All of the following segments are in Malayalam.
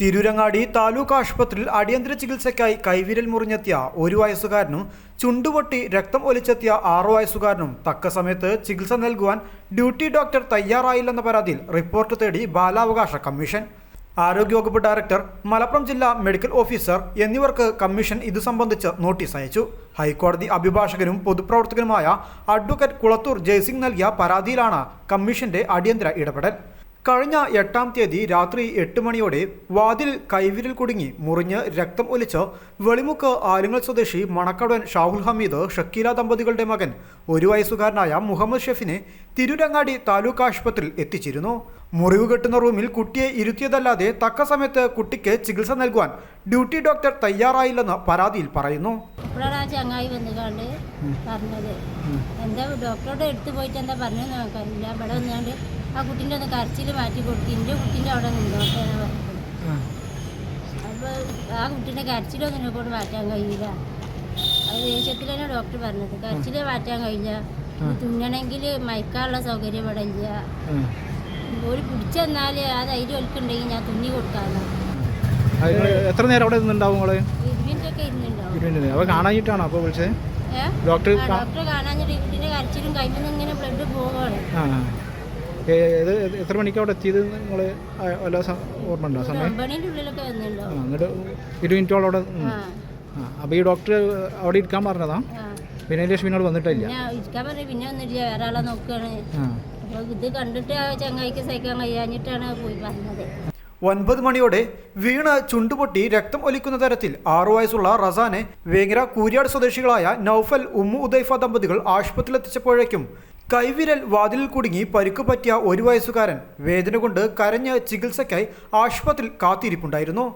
തിരൂരങ്ങാടി താലൂക്ക് ആശുപത്രിയിൽ അടിയന്തര ചികിത്സയ്ക്കായി കൈവിരൽ മുറിഞ്ഞെത്തിയ ഒരു വയസ്സുകാരനും ചുണ്ടുപൊട്ടി രക്തം ഒലിച്ചെത്തിയ ആറു വയസ്സുകാരനും തക്ക സമയത്ത് ചികിത്സ നൽകുവാൻ ഡ്യൂട്ടി ഡോക്ടർ തയ്യാറായില്ലെന്ന പരാതിയിൽ റിപ്പോർട്ട് തേടി ബാലാവകാശ കമ്മീഷൻ. ആരോഗ്യവകുപ്പ് ഡയറക്ടർ മലപ്പുറം ജില്ലാ മെഡിക്കൽ ഓഫീസർ എന്നിവർക്ക് കമ്മീഷൻ ഇതു സംബന്ധിച്ച് നോട്ടീസ് അയച്ചു. ഹൈക്കോടതി അഭിഭാഷകനും പൊതുപ്രവർത്തകനുമായ അഡ്വക്കേറ്റ് കുളത്തൂർ ജയ്സിംഗ് നൽകിയ പരാതിയിലാണ് കമ്മീഷന്റെ അടിയന്തര ഇടപെടൽ. കഴിഞ്ഞ എട്ടാം തീയതി രാത്രി എട്ട് മണിയോടെ വാതിൽ കൈവിരിൽ കുടുങ്ങി മുറിഞ്ഞ് രക്തം ഒലിച്ച് വെളിമുക്ക് ആലുങ്ങൽ സ്വദേശി മണക്കടവൻ ഷാഹുൽ ഹമീദ് ഷക്കീല ദമ്പതികളുടെ മകൻ ഒരു വയസ്സുകാരനായ മുഹമ്മദ് ഷെഫിനെ തിരുരങ്ങാടി താലൂക്ക് ആശുപത്രിയിൽ എത്തിച്ചിരുന്നു. മുറിവ് കെട്ടുന്ന റൂമിൽ കുട്ടിയെ ഇരുത്തിയതല്ലാതെ തക്ക സമയത്ത് കുട്ടിക്ക് ചികിത്സ നൽകുവാൻ ഡ്യൂട്ടി ഡോക്ടർ തയ്യാറായില്ലെന്ന് പരാതിയിൽ പറയുന്നു. ഇപ്പോഴാണ് ആ ചങ്ങായി വന്നുകാണ്ട് പറഞ്ഞത്? എന്താ ഡോക്ടറോട് എടുത്ത് പോയിട്ട് എന്താ പറഞ്ഞതെന്ന് നോക്കാനില്ല ഇവിടെ വന്നുകൊണ്ട് ആ കുട്ടീന്റെ ഒന്ന് കരച്ചിൽ മാറ്റി കൊടുത്തു എന്റെ കുട്ടീന്റെ അവിടെ നിന്നോട്ടെ അപ്പോൾ ആ. കുട്ടീന്റെ കരച്ചിലൊന്നും എന്നെ കൊണ്ട് മാറ്റാൻ കഴിയില്ല. അത് ദേഷ്യത്തിലാണ് ഡോക്ടർ പറഞ്ഞത്. കരച്ചിൽ മാറ്റാൻ കഴിയില്ല. തുന്നണമെങ്കിൽ മയക്കാനുള്ള സൗകര്യം ഇവിടെ ഇല്ല. ഒരു പിടിച്ചെന്നാൽ ആ ധൈര്യം ഒലിക്കുണ്ടെങ്കിൽ ഞാൻ തുന്നി കൊടുക്കാമല്ലോ അത് എത്ര നേരം അവിടെ നിന്നുണ്ടാവും ഇരുന്നുണ്ടാവും ഇരുപത് അപ്പോൾ കാണാഞ്ഞിട്ടാണോ അപ്പോൾ വിളിച്ചത്? ഡോക്ടർ ഏത് എത്ര മണിക്ക് അവിടെ എത്തിയത് നിങ്ങൾ വല്ല സ- ഓർമ്മ ഉണ്ടോ? സമയം? എന്നിട്ട് ഇരു മിനിറ്റോളം അവിടെ അപ്പോൾ ഈ ഡോക്ടർ അവിടെ ഇരിക്കാൻ പറഞ്ഞതാ? പിന്നെ ലക്ഷ്മിനോട് ശേഷം പിന്നോട് വന്നിട്ടില്ല. പിന്നെ ഇരിക്കാൻ പറഞ്ഞ് പിന്നെ ഒന്നില്ല വേറെ ആളെ നോക്കുകയാണ് അപ്പോൾ ഇത് കണ്ടിട്ട് ആ ചങ്ങായിക്ക് സഹിക്കാൻ കഴിയാഞ്ഞിട്ടാണ് പോയി പറഞ്ഞത്. ഒൻപത് മണിയോടെ വീണ് ചുണ്ടുപൊട്ടി രക്തം ഒലിക്കുന്ന തരത്തിൽ ആറു വയസ്സുള്ള റസാനെ വേങ്ങര കൂരിയാട് സ്വദേശികളായ നൌഫൽ ഉമ്മു ഉദൈഫ ദമ്പതികൾ ആശുപത്രിയിലെത്തിച്ചപ്പോഴേക്കും കൈവിരൽ വാതിലിൽ കുടുങ്ങി പരിക്ക് പറ്റിയ ഒരു വയസ്സുകാരൻ വേദന കൊണ്ട് കരഞ്ഞ് ചികിത്സയ്ക്കായി ആശുപത്രിയിൽ കാത്തിരിപ്പുണ്ടായിരുന്നു.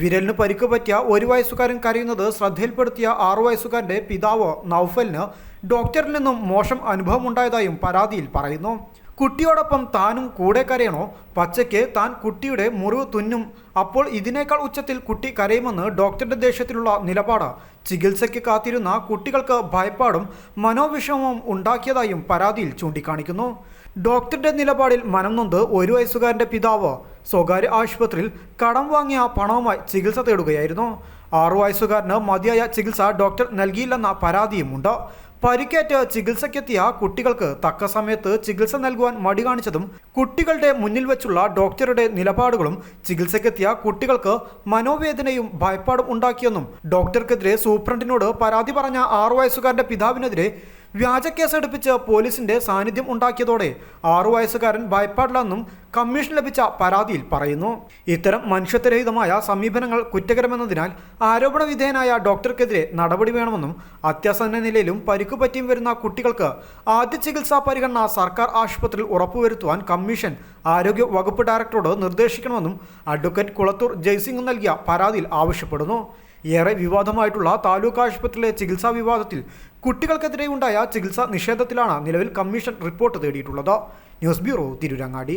വിരലിന് പരിക്ക് പറ്റിയ ഒരു വയസ്സുകാരൻ കരയുന്നത് ശ്രദ്ധയിൽപ്പെടുത്തിയ ആറു വയസ്സുകാരന്റെ പിതാവ് നൌഫലിന് ഡോക്ടറിൽ നിന്നും മോശം അനുഭവമുണ്ടായതായും പരാതിയിൽ പറയുന്നു. കുട്ടിയോടൊപ്പം താനും കൂടെ കരയണോ? പച്ചയ്ക്ക് താൻ കുട്ടിയുടെ മുറിവ് തുന്നും. അപ്പോൾ ഇതിനേക്കാൾ ഉച്ചത്തിൽ കുട്ടി കരയുമെന്ന് ഡോക്ടറുടെ ദേഷ്യത്തിലുള്ള നിലപാട്. ചികിത്സയ്ക്ക് കാത്തിരുന്ന കുട്ടികൾക്ക് ഭയപ്പാടും മനോവിഷമവും ഉണ്ടാക്കിയതായും പരാതിയിൽ ചൂണ്ടിക്കാണിക്കുന്നു. ഡോക്ടറുടെ നിലപാടിൽ മനം നൊന്ത് ഒരു വയസ്സുകാരന്റെ പിതാവ് സ്വകാര്യ ആശുപത്രിയിൽ കടം വാങ്ങിയ പണവുമായി ചികിത്സ തേടുകയായിരുന്നു. ആറു വയസ്സുകാരന് മതിയായ ചികിത്സ ഡോക്ടർ നൽകിയില്ലെന്ന പരാതിയുമുണ്ട്. പരിക്കേറ്റ് ചികിത്സയ്ക്കെത്തിയ കുട്ടികൾക്ക് തക്ക സമയത്ത് ചികിത്സ നൽകുവാൻ മടി കാണിച്ചതും കുട്ടികളുടെ മുന്നിൽ വെച്ചുള്ള ഡോക്ടറുടെ നിലപാടുകളും ചികിത്സയ്ക്കെത്തിയ കുട്ടികൾക്ക് മനോവേദനയും ഭയപ്പാടും ഉണ്ടാക്കിയെന്നും ഡോക്ടർക്കെതിരെ സൂപ്രണ്ടിനോട് പരാതി പറഞ്ഞ ആറു വയസ്സുകാരന്റെ പിതാവിനെതിരെ വ്യാജ പോലീസിന്റെ സാന്നിധ്യം ഉണ്ടാക്കിയതോടെ ആറു വയസ്സുകാരൻ ഭയപ്പാടില്ലെന്നും കമ്മീഷൻ ലഭിച്ച പരാതിയിൽ പറയുന്നു. ഇത്തരം മനുഷ്യത്വരഹിതമായ സമീപനങ്ങൾ കുറ്റകരമെന്നതിനാൽ ആരോപണ വിധേയനായ ഡോക്ടർക്കെതിരെ നടപടി വേണമെന്നും അത്യാസന്ന നിലയിലും പരിക്കു പറ്റിയും വരുന്ന കുട്ടികൾക്ക് ആദ്യ ചികിത്സാ പരിഗണന സർക്കാർ ആശുപത്രിയിൽ ഉറപ്പുവരുത്തുവാൻ കമ്മീഷൻ ആരോഗ്യ വകുപ്പ് ഡയറക്ടറോട് നിർദ്ദേശിക്കണമെന്നും അഡ്വക്കേറ്റ് കുളത്തൂർ ജയ്സിംഗ് നൽകിയ പരാതിയിൽ ആവശ്യപ്പെടുന്നു. ഏറെ വിവാദമായിട്ടുള്ള താലൂക്ക് ആശുപത്രിയിലെ ചികിത്സാ വിവാദത്തിൽ കുട്ടികൾക്കെതിരെ ഉണ്ടായ ചികിത്സാ നിഷേധത്തിലാണ് നിലവിൽ commission report തേടിയിട്ടുള്ളത്. News bureau Tirurangadi.